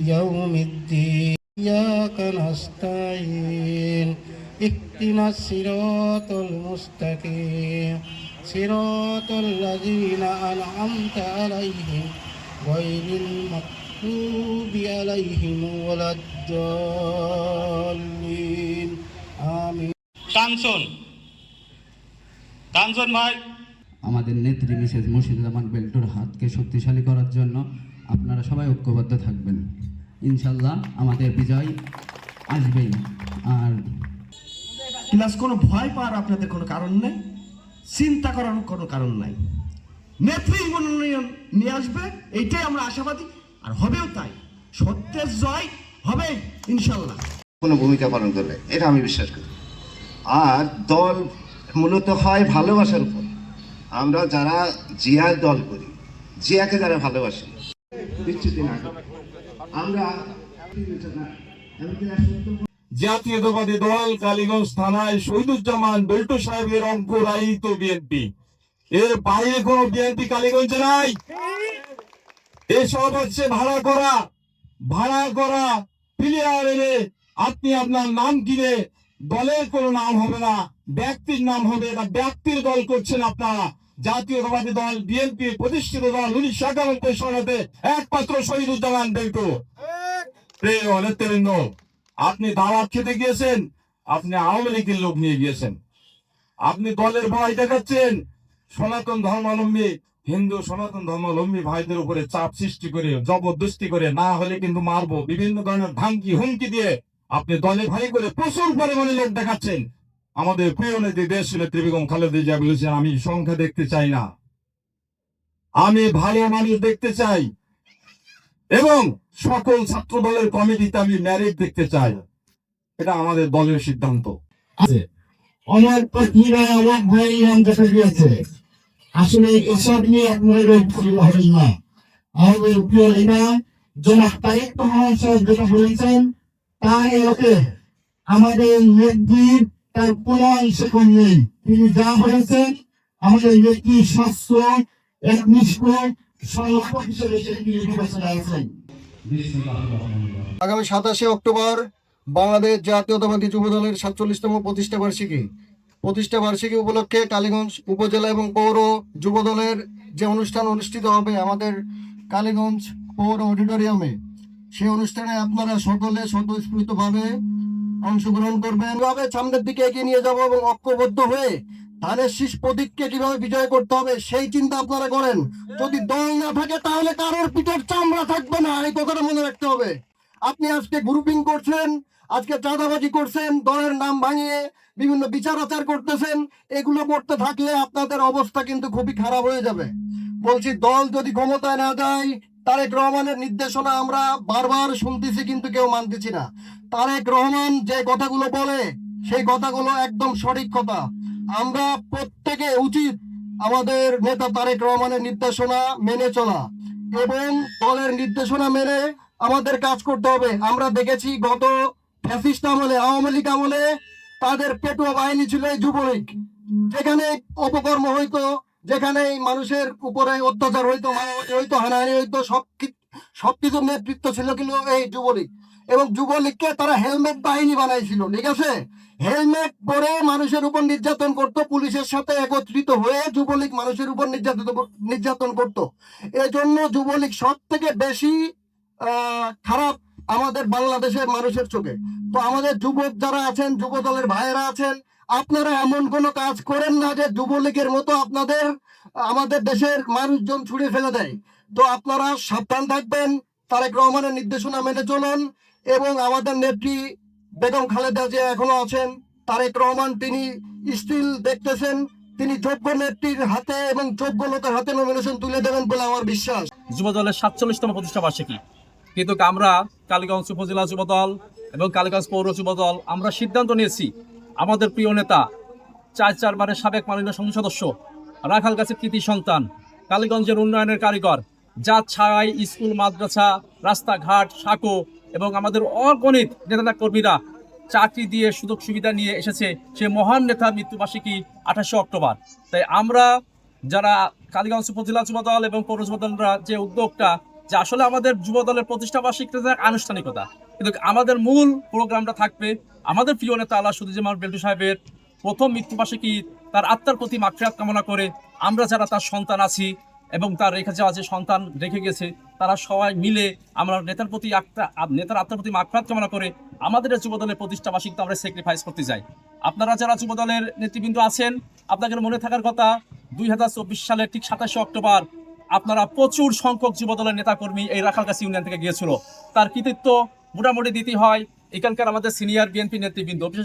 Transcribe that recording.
يوم الدين إياك نستعين اهدنا الصراط المستقيم صراط الذين أنعمت عليهم غير المغضوب عليهم ولا الضالين آمين কাঞ্চন কাঞ্চন ভাই আমাদের নেত্রী মিসেস মুর্শিদুজ্জামান বেল্টুর হাতকে শক্তিশালী করার জন্য আপনারা সবাই ঐক্যবদ্ধ থাকবেন। ইনশাল্লাহ আমাদের বিজয় আসবেই। আর প্লাস কোনো ভয় পাওয়ার আপনাদের কোনো কারণ নেই, চিন্তা করার কোনো কারণ নাই। নেত্রী মনোনয়ন নিয়ে আসবে, এইটাই আমরা আশাবাদী, আর হবেও তাই। সত্যের জয় হবে, ইনশাল্লাহ। কোনো ভূমিকা পালন করবে এটা আমি বিশ্বাস করি। আর দল মূলত হয় ভালোবাসার উপর। আমরা যারা জিয়ার দল করি, জিয়াকে যারা ভালোবাসি আমরা জাতীয়তাবাদী দল কালীগঞ্জ থানায় শহীদুজ্জামান বেল্টু সাহেবের বিএনপি। এর বাইরে বিএনপি কালীগঞ্জে নাই। এসব হচ্ছে ভাড়া করা। ভাড়া করা প্লেয়ার এনে আপনি আপনার নাম কিনে দলের কোনো নাম হবে না, ব্যক্তির নাম হবে না, ব্যক্তির দল করছেন আপনারা। জাতীয়তাবাদী দল, বিএনপি, প্রতিষ্ঠিত দল, উনিশশো একানব্বই সনতে একমাত্র শহীদুজ্জামান বেল্টু নেতৃবৃন্দ, আপনি দাওয়াত খেতে গিয়েছেন, আপনি আওয়ামী লীগের লোক নিয়ে গিয়েছেন। আপনি দলের ভয় দেখাচ্ছেন, সনাতন ধর্মাবলম্বী, হিন্দু, সনাতন ধর্মাবলম্বী ভাইদের উপরে চাপ সৃষ্টি করে, জবরদস্তি করে, না হলে কিন্তু মারবো। বিভিন্ন ধরনের ধামকি হুমকি দিয়ে আপনি দলে ভাই করে প্রচুর পরিমাণে লোক দেখাচ্ছেন। আমাদের প্রিয় নেত্রী দেশ নেত্রী বেগম খালেদা বলেছেন, আমি সংখ্যা দেখতে চাই না। আমি ভালো মানুষ দেখতে চাই এবং সকল ছাত্র দলের কমিটিতে আমি ম্যারিট দেখতে চাই। এটা আমাদের দলের সিদ্ধান্ত। আমার পত্নীরা ভাই গিয়েছে আসলে এসব নিয়ে আপনার হবেন না। আমাদের প্রিয় নেতা যেটা বলেছেন তা এলোকে আমাদের নেত্রীর তার অংশগ্রহণ নেই তিনি যা বলেছেন, আমাদের নেত্রী স্বাস্থ্য একনিষ্ঠ সংরক্ষক হিসেবে সেটি নির্বাচনে আছেন। আগামী সাতাশে অক্টোবর বাংলাদেশ জাতীয়তাবাদী যুব দলের সাতচল্লিশতম প্রতিষ্ঠা বার্ষিকী। প্রতিষ্ঠা বার্ষিকী উপলক্ষে কালীগঞ্জ উপজেলা এবং পৌর যুব দলের যে অনুষ্ঠান অনুষ্ঠিত হবে আমাদের কালীগঞ্জ পৌর অডিটোরিয়ামে, সেই অনুষ্ঠানে আপনারা সকলে স্বতঃস্ফূর্তভাবে অংশগ্রহণ করবেন। কীভাবে সামনের দিকে এগিয়ে নিয়ে যাব এবং ঐক্যবদ্ধ হয়ে ধানের শীষ প্রতীককে কীভাবে বিজয় করতে হবে, সেই চিন্তা আপনারা করেন। যদি দল না থাকে, তাহলে কারোর পিঠের চামড়া থাকবে না। এই কথাটা মনে রাখতে হবে। আপনি আজকে গ্রুপিং করছেন, আজকে চাঁদাবাজি করছেন, দলের নাম ভাঙিয়ে বিভিন্ন বিচার আচার করতেছেন, এগুলো করতে থাকলে আপনাদের অবস্থা কিন্তু খুবই খারাপ হয়ে যাবে। বলছি, দল যদি ক্ষমতায় না যায়, তারেক রহমানের নির্দেশনা আমরা বারবার শুনতেছি কিন্তু কেউ মানতেছি না। তারেক রহমান যে কথাগুলো বলে, সেই কথাগুলো একদম সঠিক কথা। আমরা প্রত্যেকে উচিত আমাদের নেতা তারেক রহমানের নির্দেশনা মেনে চলা এবং দলের নির্দেশনা মেনে আমাদের কাজ করতে হবে। আমরা দেখেছি গত ফ্যাসিস্ট আমলে, আওয়ামী লীগ আমলে তাদের পেটুয়া বাহিনী ছিল যুবলীগ। যেখানে অপকর্ম হইতো, যেখানে মানুষের উপরে অত্যাচার হইতো হইতো, হানাহানি হইতো, সব সবকিছুর নেতৃত্ব ছিল কিন্তু এই যুবলীগ। এবং যুবলীগকে তারা হেলমেট বাহিনী বানাইছিল, ঠিক আছে? হেলমেট পরে মানুষের উপর নির্যাতন করত, পুলিশের সাথে একত্রিত হয়ে যুবলীগ মানুষের উপর নির্যাতন নির্যাতন করত। এজন্য যুবলীগ সব থেকে বেশি খারাপ আমাদের বাংলাদেশের মানুষের চোখে। তো আমাদের যুবক যারা আছেন, যুব দলের ভাইয়েরা আছেন, আপনারা এমন কোনো কাজ করেন না যে যুবলীগের মতো আপনাদের, আমাদের দেশের মানুষজন ছুড়ে ফেলে দেয়। তো আপনারা সাবধান থাকবেন, তারেক রহমানের নির্দেশনা মেনে চলুন। এবং আমাদের নেত্রী বেগম খালেদা জিয়া এখনও আছেন, তারেক রহমান তিনি স্টিল দেখতেছেন, তিনি যোগ্য নেত্রীর হাতে এবং যোগ্য লোকের হাতে নমিনেশন তুলে দেবেন বলে আমার বিশ্বাস। যুব দলের সাতচল্লিশতম প্রতিষ্ঠা বার্ষিকী। কিন্তু আমরা কালীগঞ্জ উপজেলা যুব দল এবং কালীগঞ্জ পৌর যুব দল আমরা সিদ্ধান্ত নিয়েছি, আমাদের প্রিয় নেতা, চার চারবারের সাবেক মাননীয় সংসদ সদস্য, রাখাল গাছের কৃতি সন্তান, কালীগঞ্জের উন্নয়নের কারিগর, যা ছায় স্কুল, মাদ্রাসা, রাস্তাঘাট, সাঁকো এবং আমাদের অগণিত নেতা কর্মীরা চাকরি দিয়ে সুযোগ সুবিধা নিয়ে এসেছে সে মহান নেতার মৃত্যুবার্ষিকী আঠাশে অক্টোবর। তাই আমরা যারা কালীগঞ্জ উপজেলা যুব দল এবং পৌর যুব দলরা যে উদ্যোগটা যে আসলে আমাদের যুব দলের প্রতিষ্ঠা এক আনুষ্ঠানিকতা, কিন্তু আমাদের মূল প্রোগ্রামটা থাকবে আমাদের প্রিয় নেতা আল্লাহ সুদুজ্জামান বেল্টু সাহেবের প্রথম মৃত্যুবার্ষিকী, তার আত্মার প্রতি মাকফিরাত কামনা করে আমরা যারা তার সন্তান আছি এবং তার রেখে যাওয়া যে সন্তান রেখে গেছে, তারা সবাই মিলে আমরা নেতার প্রতি আত্মা, নেতার আত্মার প্রতি মাকফিরাত কামনা করে আমাদের এই যুব দলের প্রতিষ্ঠা বার্ষিকী আমরা স্যাক্রিফাইস করতে যাই আপনারা যারা যুব দলের নেতৃবৃন্দ আছেন, আপনাদের মনে থাকার কথা, দুই হাজার চব্বিশ সালের ঠিক সাতাশে অক্টোবর আপনারা প্রচুর সংখ্যক যুবদলের নেতাকর্মী এই রাখালগাছি ইউনিয়ন থেকে গিয়েছিল। তার কৃতিত্ব মোটামুটি দিতে হয়। এখানকার আমাদের সিনিয়র বিএনপি নেতৃবৃন্দ